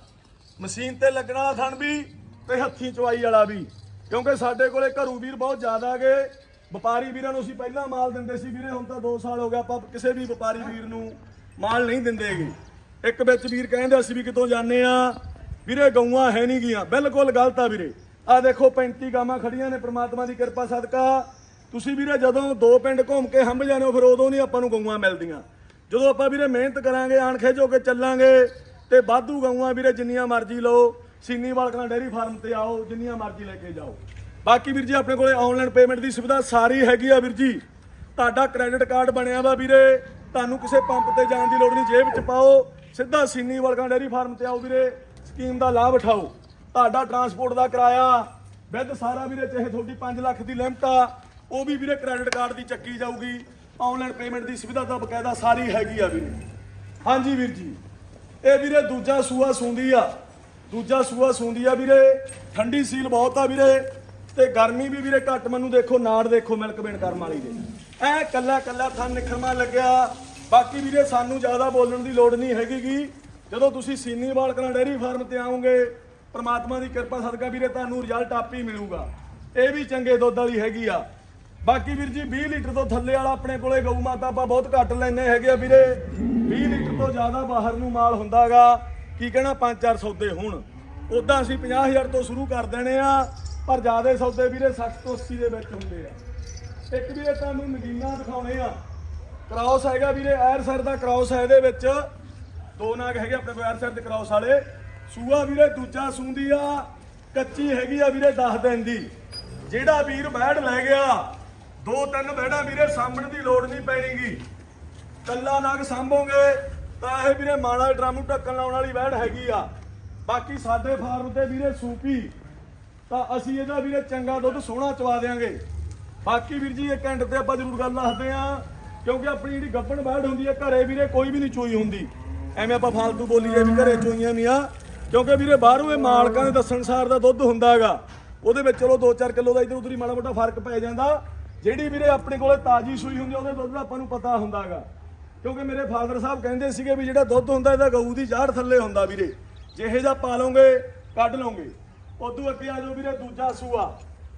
ਮਸ਼ੀਨ ਤੇ ਲੱਗਣ ਵਾਲਾ ਥਣ ਵੀ ਤੇ ਹੱਥੀਂ ਚਵਾਈ ਵਾਲਾ ਵੀ। ਕਿਉਂਕਿ ਸਾਡੇ ਕੋਲੇ ਘਰੂ ਵੀਰ ਬਹੁਤ ਜ਼ਿਆਦਾ ਗਏ ਵਪਾਰੀ ਵੀਰਾਂ ਨੂੰ ਅਸੀਂ ਪਹਿਲਾਂ ਮਾਲ ਦਿੰਦੇ ਸੀ ਵੀਰੇ, ਹੁਣ ਤਾਂ 2 ਸਾਲ ਹੋ ਗਿਆ ਆਪਾਂ ਕਿਸੇ ਵੀ ਵਪਾਰੀ ਵੀਰ ਨੂੰ ਮਾਲ ਨਹੀਂ ਦਿੰਦੇਗੇ ਇੱਕ ਵਿੱਚ ਵੀਰ ਕਹਿੰਦੇ ਅਸੀਂ ਵੀ ਕਿਤੋਂ ਜਾਂਦੇ ਆ। ਵੀਰੇ, ਗਊਆਂ ਹੈ ਨਹੀਂ ਗੀਆਂ ਬਿਲਕੁਲ ਗਲਤ ਆ ਵੀਰੇ। ਆ ਦੇਖੋ 35 ਗਾਵਾਂ ਖੜੀਆਂ ਨੇ, ਪ੍ਰਮਾਤਮਾ ਦੀ ਕਿਰਪਾ ਸਦਕਾ। ਤੁਸੀਂ ਵੀਰੇ ਜਦੋਂ ਦੋ ਪਿੰਡ ਘੁੰਮ ਕੇ ਹੰਭ ਜਾਂਦੇ ਹੋ, ਫਿਰ ਉਦੋਂ ਨਹੀਂ ਆਪਾਂ ਨੂੰ ਗਊਆਂ ਮਿਲਦੀਆਂ। ਜਦੋਂ ਆਪਾਂ ਵੀਰੇ ਮਿਹਨਤ ਕਰਾਂਗੇ ਅਣਖੇਜ ਹੋ ਕੇ ਚੱਲਾਂਗੇ, ਤੇ ਵਾਧੂ ਗਊਆਂ ਵੀਰੇ ਜਿੰਨੀਆਂ ਮਰਜ਼ੀ ਲਓ, ਸੀਨੀ ਵਾਲਕਣਾ ਡੇਰੀ ਫਾਰਮ ਤੇ ਆਓ, ਜਿੰਨੀਆਂ ਮਰਜ਼ੀ ਲੈ ਕੇ ਜਾਓ। ਬਾਕੀ ਵੀਰ ਜੀ ਆਪਣੇ ਕੋਲੇ ਆਨਲਾਈਨ ਪੇਮੈਂਟ ਦੀ ਸੁਵਿਧਾ ਸਾਰੀ ਹੈਗੀ ਆ ਵੀਰ ਜੀ। ਤੁਹਾਡਾ ਕ੍ਰੈਡਿਟ ਕਾਰਡ ਬਣਿਆ ਵਾ ਵੀਰੇ, ਤੁਹਾਨੂੰ ਕਿਸੇ ਪੰਪ ਤੇ ਜਾਣ ਦੀ ਲੋੜ ਨਹੀਂ, ਜੇਬ 'ਚ ਪਾਓ, ਸਿੱਧਾ ਸੀਨੀ ਵਾਲਕਣਾ ਡੇਰੀ ਫਾਰਮ ਤੇ ਆਓ ਵੀਰੇ ਸਕੀਮ ਦਾ ਲਾਭ ਉਠਾਓ। ਤੁਹਾਡਾ ਟਰਾਂਸਪੋਰਟ ਦਾ ਕਿਰਾਇਆ ਵਿਦ ਸਾਰਾ ਵੀਰੇ, ਚਾਹੇ ਤੁਹਾਡੀ 5 ਲੱਖ ਦੀ ਲਿਮਟ ਆ, ਉਹ ਵੀ ਵੀਰੇ ਕ੍ਰੈਡਿਟ ਕਾਰਡ ਦੀ ਚੱਕੀ ਜਾਊਗੀ। ਆਨਲਾਈਨ ਪੇਮੈਂਟ ਦੀ ਸੁਵਿਧਾ ਤਾਂ ਬਕਾਇਦਾ ਸਾਰੀ ਹੈਗੀ ਆ ਵੀਰੇ। ਹਾਂਜੀ ਵੀਰ ਜੀ। ਇਹ ਵੀਰੇ ਦੂਜਾ ਸੂਆ ਸੂੰਦੀ ਆ। ਦੂਜਾ ਸੂਆ ਸੂੰਦੀ ਆ ਵੀਰੇ। ਠੰਡੀ ਸੀਲ ਬਹੁਤ ਆ ਵੀਰੇ। ਤੇ ਗਰਮੀ ਵੀ ਵੀਰੇ ਘੱਟ। ਮੈਨੂੰ ਦੇਖੋ, ਨਾੜ ਦੇਖੋ ਮਿਲਕ ਬੇਨ ਕਰਮ ਵਾਲੀ ਦੇ। ਐ ਕੱਲਾ ਕੱਲਾ ਥਣ ਨਿਖਰਮਾ ਲੱਗਿਆ। ਬਾਕੀ ਵੀਰੇ ਸਾਨੂੰ ਜ਼ਿਆਦਾ ਬੋਲਣ ਦੀ ਲੋੜ ਨਹੀਂ ਹੈਗੀਗੀ ਜਦੋਂ ਤੁਸੀਂ ਸੀਨੀ ਬਾਲਕਨਾ ਡੇਅਰੀ ਫਾਰਮ ਤੇ ਆਉਂਗੇ ਪ੍ਰਮਾਤਮਾ ਦੀ ਕਿਰਪਾ ਸਦਕਾ ਵੀਰੇ ਤੁਹਾਨੂੰ ਰਿਜ਼ਲਟ ਆਪ ਹੀ ਮਿਲੂਗਾ। ਇਹ ਵੀ ਚੰਗੇ ਦੁੱਧ ਵਾਲੀ ਹੈਗੀ ਆ। ਬਾਕੀ ਵੀਰ ਜੀ 20 ਲੀਟਰ ਤੋਂ ਥੱਲੇ ਵਾਲਾ ਆਪਣੇ ਕੋਲੇ ਗਊ ਮਾਤਾ ਆਪਾਂ ਬਹੁਤ ਘੱਟ ਲੈਨੇ ਹੈਗੇ ਆ ਵੀਰੇ। 20 ਲੀਟਰ ਤੋਂ ਜ਼ਿਆਦਾ ਬਾਹਰ ਨੂੰ ਮਾਲ ਹੁੰਦਾਗਾ। ਕੀ ਕਹਿਣਾ 5-4 ਸੌਦੇ ਹੁਣ। ਉਦਾਂ ਅਸੀਂ 50000 ਤੋਂ ਸ਼ੁਰੂ ਕਰ ਦੇਣੇ ਆ, ਪਰ ਜ਼ਿਆਦਾ ਸੌਦੇ ਵੀਰੇ 60 ਤੋਂ 80 ਦੇ ਵਿੱਚ ਹੁੰਦੇ ਆ। ਇੱਕ ਵੀਰੇ ਤੁਹਾਨੂੰ ਨਗੀਨਾ ਦਿਖਾਉਣੇ ਆ। ਕ੍ਰਾਸ ਹੈਗਾ ਵੀਰੇ, ਐਰ ਸਰ ਦਾ ਕ੍ਰਾਸ ਹੈ ਇਹਦੇ ਵਿੱਚ। ਦੋ ਨਾਗ ਹੈਗੇ ਆਪਣੇ ਕੋਲ, ਐਰ ਸਰ ਦੇ ਕ੍ਰਾਸ ਵਾਲੇ। ਸੂਆ ਵੀਰੇ ਦੂਜਾ ਸੂੰਦੀ ਆ, ਕੱਚੀ ਹੈਗੀ ਆ ਵੀਰੇ 10 ਦਿਨ ਦੀ। ਜਿਹੜਾ ਵੀਰ ਬੈੜ ਲੈ ਗਿਆ ਦੋ ਤਿੰਨ ਬੈੜਾਂ ਵੀਰੇ ਸਾਹਮਣ ਦੀ ਲੋੜ ਨਹੀਂ ਪੈਣੀਗੀ। ਕੱਲਾ ਨਾਗ ਸਾਂਭੋਗੇ ਤਾਂ ਇਹ ਵੀਰੇ ਮਾਣਾ ਡਰਮ ਨੂੰ ਢੱਕਣ ਲਾਉਣ ਵਾਲੀ ਵੈੜ ਹੈਗੀ ਆ। ਬਾਕੀ ਸਾਡੇ ਫਾਰਮ ਤੇ ਵੀਰੇ ਸੂਪੀ, ਤਾਂ ਅਸੀਂ ਇਹਦਾ ਵੀਰੇ ਚੰਗਾ ਦੁੱਧ ਸੋਹਣਾ ਚਵਾ ਦੇਾਂਗੇ ਬਾਕੀ ਵੀਰ ਜੀ ਇੱਕ ਐਂਡ ਤੇ ਆਪਾਂ ਜ਼ਰੂਰ ਗੱਲ ਦੱਸਦੇ ਆ, ਕਿਉਂਕਿ ਆਪਣੀ ਜਿਹੜੀ ਗੱਬਣ ਵੈੜ ਹੁੰਦੀ ਹੈ, ਘਰੇ ਵੀਰੇ ਕੋਈ ਵੀ ਨਹੀਂ ਚੋਈ ਹੁੰਦੀ। ਐਵੇਂ ਆਪਾਂ ਫਾਲਤੂ ਬੋਲੀਏ ਵੀ ਘਰੇ ਚੋਈਆਂ ਨਹੀਂ ਆ, ਕਿਉਂਕਿ ਵੀਰੇ ਬਾਹਰੋਂ ਇਹ ਮਾਲਕਾਂ ਦੇ ਦੱਸਣ ਸਾਰ ਦਾ ਦੁੱਧ ਹੁੰਦਾ ਹੈਗਾ। ਉਹਦੇ ਵਿੱਚ ਚਲੋ 2-4 ਕਿਲੋ ਦਾ ਇਧਰ ਉਧਰ ਹੀ ਮਾੜਾ ਮੋਟਾ ਫ਼ਰਕ ਪੈ ਜਾਂਦਾ। ਜਿਹੜੀ ਵੀਰੇ ਆਪਣੇ ਕੋਲੇ ਤਾਜੀ ਸੂਈ ਹੁੰਦੀ ਉਹਦੇ ਦੁੱਧ ਦਾ ਆਪਾਂ ਨੂੰ ਪਤਾ ਹੁੰਦਾਗਾ। ਕਿਉਂਕਿ ਮੇਰੇ ਫਾਦਰ ਸਾਹਿਬ ਕਹਿੰਦੇ ਸੀਗੇ ਵੀ ਜਿਹੜਾ ਦੁੱਧ ਹੁੰਦਾ, ਇਹਦਾ ਗਊ ਦੀ ਜਾੜ ਥੱਲੇ ਹੁੰਦਾ ਵੀਰੇ। ਜਿਹੇ ਜਿਹਾ ਪਾ ਲਓਗੇ, ਕੱਢ ਲਓਗੇ। ਉਦੋਂ ਅੱਗੇ ਆ ਜਾਓ ਵੀਰੇ ਦੂਜਾ ਸੂਆ।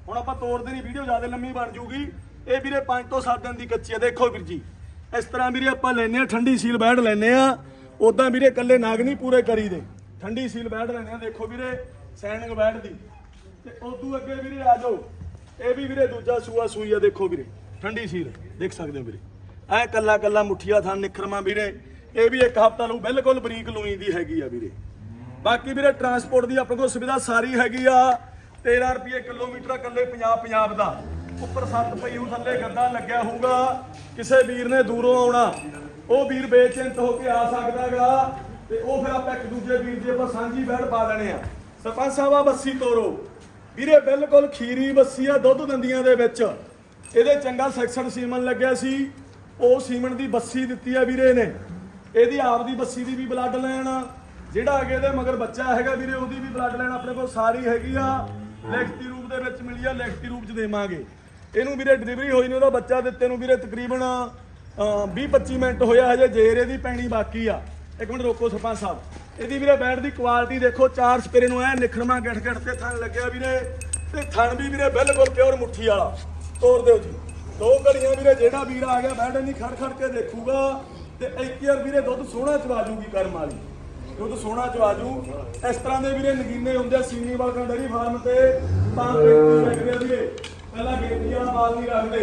ਹੁਣ ਆਪਾਂ ਤੋੜਦੇ ਨਹੀਂ, ਵੀਡੀਓ ਜ਼ਿਆਦਾ ਲੰਮੀ ਬਣ ਜੂਗੀ। ਇਹ ਵੀਰੇ 5 ਤੋਂ 7 ਦਿਨ ਦੀ ਕੱਚੀ ਹੈ ਦੇਖੋ ਵੀਰ ਜੀ। ਇਸ ਤਰ੍ਹਾਂ ਵੀਰੇ ਆਪਾਂ ਲੈਨੇ ਆ ਠੰਡੀ ਸੀਲ ਬੈਠ ਲੈਨੇ ਆ ਉਦਾਂ ਵੀਰੇ ਕੱਲੇ ਨਾਗ ਨਹੀਂ ਪੂਰੇ ਕਰੀ ਦੇ ਠੰਡੀ ਸੀਲ ਬੈਠ ਲੈਨੇ ਆ ਦੇਖੋ ਵੀਰੇ, ਸੈਨਿੰਗ ਬੈਠ ਦੀ। ਤੇ ਉਦੋਂ ਅੱਗੇ ਵੀਰੇ ਆ ਜਾਓ। ਇਹ ਵੀ ਵੀਰੇ ਦੂਜਾ ਸੂਆ ਸੂਈ ਆ ਦੇਖੋ ਵੀਰੇ। ਠੰਡੀ ਸੀਰ ਦੇਖ ਸਕਦੇ ਹੋ ਵੀਰੇ। ਐ ਕੱਲਾ ਕੱਲਾ ਮੁੱਠੀਆ ਥਾਂ ਨਿਖਰਮਾ ਵੀਰੇ। ਇਹ ਵੀ ਇੱਕ ਹਫਤਾ ਨੂੰ ਬਿਲਕੁਲ ਬਰੀਕ ਲੂਈ ਦੀ ਹੈਗੀ ਆ ਵੀਰੇ। ਬਾਕੀ ਵੀਰੇ ਟਰਾਂਸਪੋਰਟ ਦੀ ਆਪਣੇ ਕੋਲ ਸੁਵਿਧਾ ਸਾਰੀ ਹੈਗੀ ਆ। 13 ਰੁਪਏ ਕਿਲੋਮੀਟਰ ਆ, ਇਕੱਲੇ ਪੰਜਾਬ ਪੰਜਾਬ ਦਾ। ਉੱਪਰ ਸੱਤ ਪਈੂ ਥੱਲੇ ਗੱਦਾ ਲੱਗਿਆ ਹੋਊਗਾ। ਕਿਸੇ ਵੀਰ ਨੇ ਦੂਰੋਂ ਆਉਣਾ। ਉਹ ਵੀਰ ਬੇਚਿੰਤ ਹੋ ਕੇ ਆ ਸਕਦਾਗਾ ਤੇ ਉਹ ਫਿਰ ਆਪਾਂ ਇੱਕ ਦੂਜੇ ਵੀਰ ਦੀ ਆਪਾਂ ਸਾਂਝੀ ਬੈਠ ਪਾ ਲੈਣੇ ਆ। ਸਰਪੰਚ ਸਾਹਿਬ ਆ ਬੱਸੀ ਤੋਰੋ। ਵੀਰੇ, ਬਿਲਕੁਲ ਖੀਰੀ ਬੱਸੀ ਆ ਦੁੱਧ ਦੰਦੀਆਂ ਦੇ ਵਿੱਚ। ਇਹਦੇ ਚੰਗਾ ਸੈਕਸ਼ਨ ਸੀਮਨ ਲੱਗਿਆ ਸੀ। ਉਹ ਸੀਮਨ ਦੀ ਬੱਸੀ ਦਿੱਤੀ ਆ ਵੀਰੇ ਨੇ ਇਹਦੀ ਆਪ ਦੀ ਬੱਸੀ ਦੀ ਵੀ ਬਲੱਡ ਲੈਣ। ਜਿਹੜਾ ਅਗੇ ਦੇ ਮਗਰ ਬੱਚਾ ਹੈਗਾ ਵੀਰੇ, ਉਹਦੀ ਵੀ ਬਲੱਡ ਲੈਣ। ਆਪਣੇ ਕੋਲ ਸਾਰੀ ਹੈਗੀ ਆ। ਲਿਖਤੀ ਰੂਪ ਦੇ ਵਿੱਚ ਮਿਲੀ ਆ, ਲਿਖਤੀ ਰੂਪ ਚ ਦੇਵਾਂਗੇ। ਇਹਨੂੰ ਵੀਰੇ ਡਿਲੀਵਰੀ ਹੋਈ ਨੇ, ਉਹਦਾ ਬੱਚਾ ਦਿੱਤੇ ਨੂੰ ਵੀਰੇ ਤਕਰੀਬਨ 20-25 ਮਿੰਟ ਹੋਇਆ ਹਜੇ ਜੇਰ ਇਹਦੀ ਪੈਣੀ ਬਾਕੀ ਆ। ਇੱਕ ਮਿੰਟ ਰੋਕੋ ਸਰਪੰਚ ਸਾਹਿਬ। ਇਹਦੀ ਵੀਰੇ ਬੈਟ ਦੀ ਕੁਆਲਿਟੀ ਦੇਖੋ, ਚਾਰ ਸਪੇਰੇ ਨੂੰ ਐ ਨਿਖਰਮਾ ਗਿੱਠ ਗਿੱਠ ਤੇ ਥਣ ਲੱਗਿਆ ਵੀਰੇ। ਤੇ ਥਣ ਵੀ ਵੀਰੇ ਬਿਲਕੁਲ ਪਿਓਰ ਮੁੱਠੀ ਵਾਲਾ। ਤੋੜ ਦਿਓ ਜੀ। ਦੋ ਘੜੀਆਂ ਵੀਰੇ, ਜਿਹੜਾ ਵੀਰ ਆ ਗਿਆ, ਬੈਠ ਨਹੀਂ ਖੜ ਖੜ ਕੇ ਦੇਖੂਗਾ। ਤੇ ਇੱਕ ਯਾਰ ਵੀਰੇ ਦੁੱਧ ਸੋਹਣਾ ਚਵਾ ਜੂਗੀ ਕਰਮ ਵਾਲੀ। ਦੁੱਧ ਸੋਹਣਾ ਚਵਾ ਜੂ ਇਸ ਤਰ੍ਹਾਂ ਦੇ ਵੀਰੇ ਨਗੀਨੇ ਹੁੰਦੇ ਆ, ਸੀਨੀ ਵਾਲਕਾਂ ਡੈਰੀ ਫਾਰਮ ਤੇ। ਤਾਂ ਪੇਟੀ ਲੱਗਦੇ ਆ ਵੀਰੇ। ਪਹਿਲਾਂ ਗੇਤੀ ਮਾਲ ਨਹੀਂ ਰੱਖਦੇ।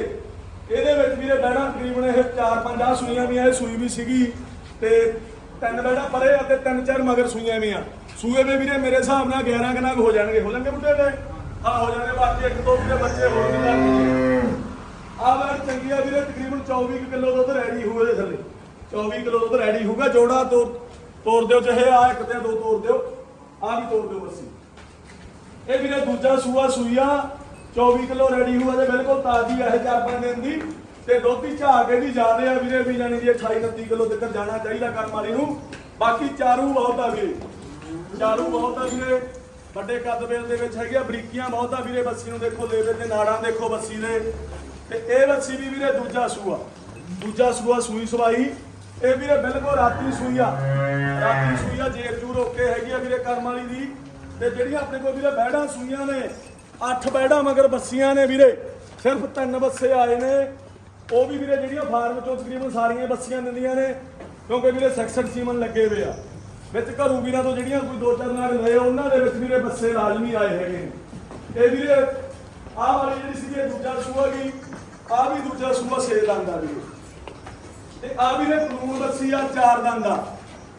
ਇਹਦੇ ਵਿੱਚ ਵੀਰੇ ਬੈਣਾ ਤਕਰੀਬਨ ਇਹ 4-5 ਆ, ਸੂਈਆਂ ਵੀ ਆ, ਇਹ ਸੂਈ ਵੀ ਸੀਗੀ। ਤੇ ਤਿੰਨ ਬੈਣਾ ਪਰੇ ਆ ਤਿੰਨ ਚਾਰ ਮਗਰ ਸੂਈਆਂ ਵੀ ਆ। ਸੂਏ ਦੇ ਵੀਰੇ ਮੇਰੇ ਹਿਸਾਬ ਨਾਲ 11 ਕਨਾਕ ਹੋ ਜਾਣਗੇ। ਹੋ ਜਾਣਗੇ ਬੁੱਢੇ ਦੇ? ਹਾਂ, ਹੋ ਜਾਣਗੇ। ਬਾਕੀ ਇੱਕ, ਦੋ ਵੀਰੇ ਬੱਚੇ ਹੋਰ ਵੀ ਲੱਗਣਗੇ ਆ ਵਾਰ ਚੰਗੀ ਆ ਵੀਰੇ, ਤਕਰੀਬਨ 24 ਕਿਲੋ ਦੁੱਧ ਰੈਡੀ ਹੋਏ ਦੇ ਥੱਲੇ। 24 ਕਿਲੋ ਦੁੱਧ ਰੈਡੀ ਹੋਊਗਾ। ਜੋੜਾ ਤੋੜ ਤੋੜ ਦਿਓ ਚਾਹੇ ਆ ਇੱਕ ਤੇ ਦੋ ਤੋੜ ਦਿਓ। ਆ ਵੀ ਤੋੜ ਦਿਓ ਬੱਸੀ। ਇਹ ਵੀਰੇ ਦੂਜਾ ਸੂਆ ਸੂਈਆ 24 ਕਿਲੋ ਰੈਡੀ ਹੋਇਆ ਤੇ ਬਿਲਕੁਲ ਤਾਜ਼ੀ ਆ ਇਹ 4-5 ਦਿਨ ਦੀ। ਤੇ ਦੋਤੀ ਝਾੜ ਕੇ ਵੀ ਜ਼ਿਆਦੇ ਆ ਵੀਰੇ ਵੀ ਜਾਣੀ ਦੀ 28 29 ਕਿਲੋ ਤੱਕ ਜਾਣਾ ਚਾਹੀਦਾ ਕਰਮ ਵਾਲੀ ਨੂੰ। ਬਾਕੀ ਚਾਰੂ ਬਹੁਤ ਆ ਵੀਰੇ। ਚਾਰੂ ਬਹੁਤ ਆ ਵੀਰੇ। ਵੱਡੇ ਕੱਦ ਵੇਲ ਦੇ ਵਿੱਚ ਹੈਗੇ ਬਰੀਕੀਆਂ ਬਹੁਤ ਆ ਵੀਰੇ ਬੱਸੀ ਨੂੰ। ਦੇਖੋ ਲੇਵੇ ਤੇ ਨਾੜਾਂ ਦੇਖੋ ਬੱਸੀ ਦੇ। ਤੇ ਇਹ ਬੱਸੀ ਵੀ ਵੀਰੇ ਦੂਜਾ ਸੂਆ। ਦੂਜਾ ਸੂਆ ਸੂਈ ਸਵਾਈ। ਇਹ ਵੀਰੇ ਬਿਲਕੁਲ ਰਾਤੀ ਸੂਈ ਆ। ਰਾਤੀ ਸੂਈਆ ਜੇਬ ਜੇਰ ਜੂਰ ਓਕੇ ਹੈਗੀ ਆ ਵੀਰੇ ਕਰਮ ਵਾਲੀ ਦੀ। ਤੇ ਜਿਹੜੀਆਂ ਆਪਣੇ ਕੋਲ ਵੀਰੇ ਬੈੜਾਂ ਸੂਈਆਂ ਨੇ, ਅੱਠ ਬੈੜਾਂ ਮਗਰ ਬੱਸੀਆਂ ਨੇ ਵੀਰੇ। ਸਿਰਫ ਤਿੰਨ ਬੱਸੇ ਆਏ ਨੇ। ਉਹ ਵੀ ਵੀਰੇ ਜਿਹੜੀਆਂ ਫਾਰਮ ਚੋਂ ਤਕਰੀਬਨ ਸਾਰੀਆਂ ਬੱਸੀਆਂ ਦਿੰਦੀਆਂ ਨੇ, ਕਿਉਂਕਿ ਵੀਰੇ ਸੈਕਸ਼ਨ ਸੀਮਨ ਲੱਗੇ ਹੋਏ ਆ। ਵਿੱਚ ਘਰੂ ਵੀਰਾਂ ਤੋਂ ਜਿਹੜੀਆਂ ਕੋਈ ਦੋ ਚਾਰ ਨਾਲ ਲਏ, ਉਹਨਾਂ ਦੇ ਵਿੱਚ ਵੀਰੇ ਬੱਸੇ ਲਾਜ਼ਮੀ ਆਏ ਹੈਗੇ। ਨੇ ਇਹ ਵੀਰੇ, ਆਹ ਵਾਲੀ ਜਿਹੜੀ ਸੀਗੀ, ਇਹ ਦੂਜਾ ਸੂਆ ਗਈ ਆਹ ਵੀ ਦੂਜਾ ਸੂਆ ਛੇ ਦੰਦ ਵੀ ਵੀਰੇ। ਤੇ ਆ ਵੀਰੇ ਕਾਨੂੰਨ ਬੱਸੀ ਆ, ਚਾਰ ਦੰਦ ਦਾ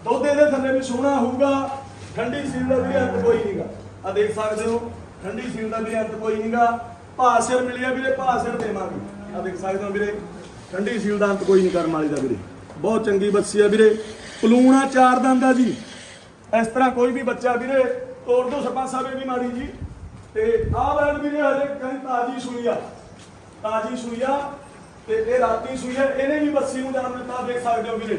ਦੁੱਧ ਇਹਦੇ ਥੱਲੇ ਵੀ ਸੋਹਣਾ ਹੋਊਗਾ, ਠੰਡੀ ਸੀਲ ਦਾ ਵੀ ਅੰਤ ਕੋਈ ਨਹੀਂਗਾ ਆ ਦੇਖ ਸਕਦੇ ਹੋ, ਠੰਡੀ ਸੀਲ ਦਾ ਵੀ ਅੰਤ ਕੋਈ ਨਹੀਂਗਾ ਭਾਅ ਸਿਰ ਮਿਲਿਆ ਵੀਰੇ, ਭਾਅ ਸਿਰ ਦੇਵਾਂਗੇ। ਆ ਦੇਖ ਸਕਦੇ ਹੋ ਵੀਰੇ, ਠੰਡੀ ਸੀਲ ਦਾ ਅੰਤ ਕੋਈ ਨਹੀਂ ਕਰਮ ਵਾਲੀ ਦਾ ਵੀਰੇ। ਬਹੁਤ ਚੰਗੀ ਬੱਸੀ ਆ ਵੀਰੇ। ਪਲੂਣਾ ਚਾਰ ਦੰਦ ਆ ਜੀ। ਇਸ ਤਰ੍ਹਾਂ ਕੋਈ ਵੀ ਬੱਚਾ ਵੀਰੇ, ਤੋੜ ਦੋ ਸਰਪੰਚ ਸਾਹਿਬ, ਇਹ ਵੀ ਮਾੜੀ ਜੀ। ਤੇ ਆਹ ਬੈਡ ਵੀਰੇ ਹਜੇ ਕਹਿੰਦੀ ਤਾਜੀ ਸੂਈ ਆ। ਤਾਜੀ ਸੂਈ ਆ ਤੇ ਇਹ ਰਾਤੀ ਸੂਈ ਆ। ਇਹਨੇ ਵੀ ਬੱਸੀ ਨੂੰ ਜਨਮ ਦਿੱਤਾ, ਦੇਖ ਸਕਦੇ ਹੋ ਵੀਰੇ।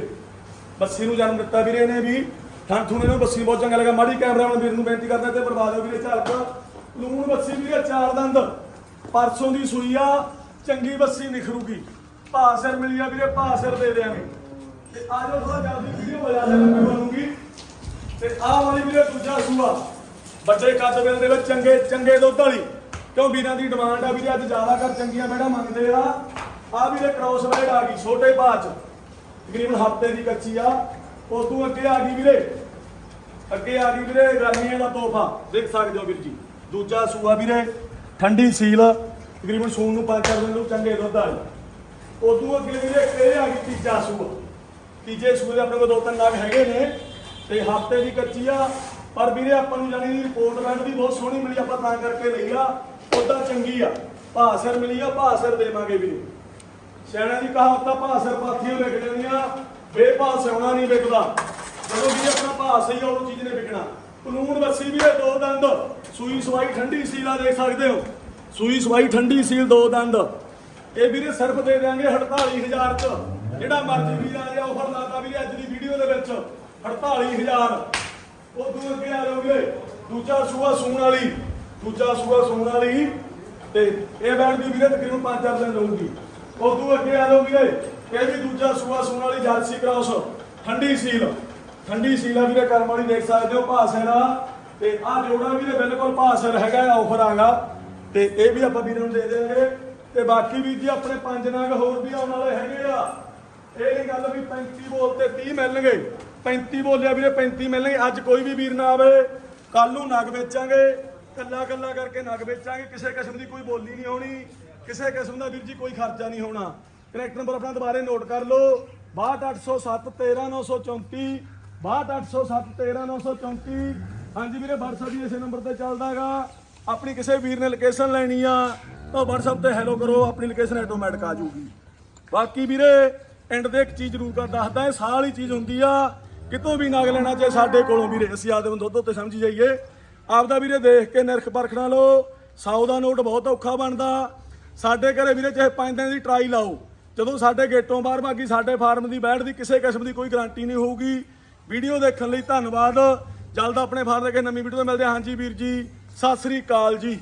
ਬੱਸੀ ਨੂੰ ਜਨਮ ਦਿੱਤਾ ਵੀਰੇ ਇਹਨੇ ਵੀ। ਥਾਂ ਥੂਣੇ ਨੂੰ ਬੱਸੀ ਬਹੁਤ ਚੰਗਾ ਲੱਗਾ। ਮਾੜੀ ਕੈਮਰਾਮੈਨ ਵੀਰ ਨੂੰ ਬੇਨਤੀ ਕਰਦਾ ਤੇ ਬਰਬਾਦ ਹੋ ਵੀਰੇ, ਝਲਕ। ਲੂਣ ਬੱਸੀ ਵੀਰੇ, ਚਾਰ ਦੰਦ। ਪਰਸੋਂ ਦੀ ਸੂਈ ਆ। ਚੰਗੀ ਬੱਸੀ ਨਿਖਰੂਗੀ ਭਾਅ ਸਿਰ ਵੀਰੇ ਭਾਅ ਦੇ ਦਿਆਂਗੇ। ਤੇ ਆ ਜਾਓ ਥੋੜਾ ਜਲਦੀ ਵੀਡੀਓ ਬਜਾ ਦੇ ਲੰਬੀ ਬਣੂਗੀ। ਤੇ ਆਹ ਵਾਲੀ ਵੀਰੇ ਦੂਜਾ ਸੂਆ। ਵੱਡੇ ਕੱਦ ਬਿਲ ਦੇ ਵਿੱਚ ਚੰਗੇ ਚੰਗੇ ਦੁੱਧ ਵਾਲੀ। ਕਿਉਂ ਵੀਰਾਂ ਦੀ ਡਿਮਾਂਡ ਆ ਵੀਰੇ, ਅੱਜ ਜ਼ਿਆਦਾ ਕਰ ਚੰਗੀਆਂ ਬੈੜਾ ਮੰਗਦੇ ਆ। ਆ ਵੀਰੇ ਕ੍ਰੋਸ ਬੈਡ ਆ ਗਈ, ਛੋਟੇ ਬਾਚ ਤਕਰੀਬਨ ਹਫ਼ਤੇ ਦੀ ਕੱਚੀ ਆ। ਉਦੋਂ ਅੱਗੇ ਆ ਗਈ ਵੀਰੇ। ਅੱਗੇ ਆ ਗਈ ਵੀਰੇ ਗਰਮੀਆਂ ਦਾ ਤੋਹਫਾ। ਦੇਖ ਸਕਦੇ ਹੋ ਵੀਰ ਜੀ। ਦੂਜਾ ਸੂਆ ਵੀਰੇ, ਠੰਡੀ ਸੀਲ। ਤਕਰੀਬਨ ਸੂਣ ਨੂੰ ਪੰਜ ਚਾਰ ਦਿਨ ਨੂੰ ਚੰਗੇ ਦੁੱਧ ਵਾਲੀ। ਉਦੋਂ ਅੱਗੇ ਵੀਰੇ ਇਹ ਆ ਗਈ ਤੀਜਾ ਸੂਆ। ਤੀਜੇ ਸੂਏ ਦੇ ਆਪਣੇ ਕੋਲ ਦੋ ਤਿੰਨ ਨਾਗ ਹੈਗੇ ਨੇ ਤੇ ਹਫ਼ਤੇ ਦੀ ਕੱਚੀ ਆ। ਪਰ ਵੀਰੇ ਆਪਾਂ ਨੂੰ ਜਾਨੀ ਦੀ ਰਿਪੋਰਟ ਬੈਂਡ ਵੀ ਬਹੁਤ ਸੋਹਣੀ ਮਿਲੀ, ਆਪਾਂ ਤਾਂ ਕਰਕੇ ਲਈ ਆ। ਉਦਾਂ ਚੰਗੀ ਆ। ਭਾਸਰ ਮਿਲੀ ਆ ਭਾਸਰ ਦੇਵਾਂਗੇ ਵੀਰੇ ਸਿਆਣਿਆਂ ਦੀ ਕਹਾਵਤ ਆ ਭਾਸਰ ਪਾਥੀਆਂ ਵਿਕ ਜਾਂਦੀਆਂ ਬੇਭਾਸ ਸੋਨਾ ਨਹੀਂ ਵਿਕਦਾ। ਜਦੋਂ ਵੀ ਆਪਣਾ ਭਾਅ ਸਹੀ ਆ ਉਹ ਚੀਜ਼ ਨੇ ਵਿਕਣਾ। ਕਾਨੂੰਨ ਬੱਸੀ ਵੀਰੇ ਦੋ ਦੰਦ, ਸੂਈ ਸਵਾਈ ਠੰਡੀ ਸੀਲਾ ਦੇਖ ਸਕਦੇ ਹੋ। ਸੂਈ ਸਵਾਈ ਠੰਡੀ ਸੀਲ ਦੋ ਦੰਦ। ਇਹ ਵੀਰੇ ਸਿਰਫ ਦੇ ਦਿਆਂਗੇ 48000 ਚ। ਜਿਹੜਾ ਮਰਜ਼ੀ ਵੀਰ ਆ ਜਾ ਆਫਰ ਲਾਤਾ ਵੀਰੇ ਅੱਜ ਦੀ ਵੀਡੀਓ ਦੇ ਵਿੱਚ। 48000 ਉਹ ਦੂਰ ਅੱਗੇ ਆ ਜਾਓ ਦੂਜਾ ਸੂਆ ਸੂਣ ਵਾਲੀ। ਦੂਜਾ ਸੂਆ ਸੂਣ ਵਾਲੀ। ਤੇ ਇਹ ਬੈਂਡ ਦੀ ਵੀਰੇ ਤਕਰੀਬਨ 5-4 ਦਿਨ ਰਹੂਗੀ। ਉਹ ਦੂਰ ਅੱਗੇ ਆ ਜਾਓ ਇਹ ਵੀ ਦੂਜਾ ਸੂਆ ਸੂਣ ਵਾਲੀ ਜਰਸੀ ਕ੍ਰਾਸ ਠੰਡੀ ਸੀਲ। ਠੰਡੀ ਸੀਲ ਆ ਵੀਰੇ, ਕਰਮ ਵਾਲੀ ਦੇਖ ਸਕਦੇ ਹੋ ਭਾਸਰ ਆ। ਤੇ ਆ ਜੋੜਾ ਵੀਰੇ ਬਿਲਕੁਲ ਭਾਸਰ ਹੈਗਾ ਆਫਰ ਆਗਾ। ਤੇ ਇਹ ਵੀ ਆਪਾਂ ਵੀਰਾਂ ਨੂੰ ਦੇ ਦੇਵਾਂਗੇ ਤੇ ਬਾਕੀ ਵੀ ਜੀ, ਆਪਣੇ ਪੰਜ ਨਗ ਹੋਰ ਵੀ ਆਉਣ ਵਾਲੇ ਹੈਗੇ ਆ। ਇਹ ਨਹੀਂ ਗੱਲ ਵੀ 35 ਬੋਲ ਤੇ 30 ਮਿਲਣਗੇ। 35 ਬੋਲਿਆ ਵੀਰੇ 35 ਮਿਲਣਗੇ। ਅੱਜ ਕੋਈ ਵੀ ਵੀਰ ਨਾ ਆਵੇ ਕੱਲ ਨੂੰ ਨਗ ਵੇਚਾਂਗੇ। ਕੱਲਾ ਕੱਲਾ ਕਰਕੇ ਨਗ ਵੇਚਾਂਗੇ। ਕਿਸੇ ਕਿਸਮ ਦੀ ਕੋਈ ਬੋਲੀ ਨਹੀਂ ਹੋਣੀ। ਕਿਸੇ ਕਿਸਮ ਦਾ ਵੀਰ ਜੀ ਕੋਈ ਖਰਚਾ ਨਹੀਂ ਹੋਣਾ। ਕਨੈਕਟ ਨੰਬਰ ਆਪਣਾ ਦੁਬਾਰੇ ਨੋਟ ਕਰ ਲਓ। 62807 13934 62807 13934 ਹਾਂਜੀ ਵੀਰੇ, WhatsApp ਵੀ ਇਸੇ ਨੰਬਰ ਤੇ ਚੱਲਦਾਗਾ ਆਪਣੀ ਕਿਸੇ ਵੀਰ ਨੇ ਲੋਕੇਸ਼ਨ ਲੈਣੀ ਆ, ਤਾਂ WhatsApp ਤੇ ਹੈਲੋ ਕਰੋ, ਆਪਣੀ ਲੋਕੇਸ਼ਨ ਆਟੋਮੈਟਿਕ ਆ ਜਾਊਗੀ। ਬਾਕੀ ਵੀਰੇ ਐਂਡ ਦੇ ਇੱਕ ਚੀਜ਼ ਜ਼ਰੂਰ ਕਰ ਦੱਸਦਾ, ਇਹ ਸਾਲ ਹੀ ਚੀਜ਼ ਹੁੰਦੀ ਆ, ਕਿਤੋਂ ਵੀ ਨਗ ਲੈਣਾ ਚਾਹੇ ਸਾਡੇ ਕੋਲੋਂ ਵੀਰੇ, ਅਸੀਂ ਆਦੇ ਨੂੰ ਦੁੱਧ ਉੱਤੇ ਸਮਝੀ ਜਾਈਏ। ਆਪਦਾ ਵੀਰੇ ਦੇਖ ਕੇ ਨਿਰਖ ਪਰਖਣਾ ਲਓ 100 ਦਾ ਨੋਟ ਬਹੁਤ ਔਖਾ ਬਣਦਾ। ਸਾਡੇ ਘਰੇ ਵੀਰੇ ਚਾਹੇ 5 ਦਿਨ ਦੀ ਟਰਾਈ ਲਾਓ ਜਦੋਂ ਸਾਡੇ ਗੇਟੋਂ ਬਾਹਰ ਬਾਕੀ ਸਾਡੇ ਫਾਰਮ ਦੀ ਬੈਠ ਦੀ ਕਿਸੇ ਕਿਸਮ ਦੀ ਕੋਈ ਗਾਰੰਟੀ ਨਹੀਂ ਹੋਊਗੀ। ਵੀਡੀਓ ਦੇਖਣ ਲਈ ਧੰਨਵਾਦ। ਜਲਦ ਆਪਣੇ ਫਾਰਮ ਦੇ ਕੇ ਨਵੀਂ ਵੀਡੀਓ 'ਤੇ ਮਿਲਦੇ ਹਾਂ। ਹਾਂਜੀ ਵੀਰ ਜੀ। ਸਤਿ ਸ੍ਰੀ ਅਕਾਲ ਜੀ।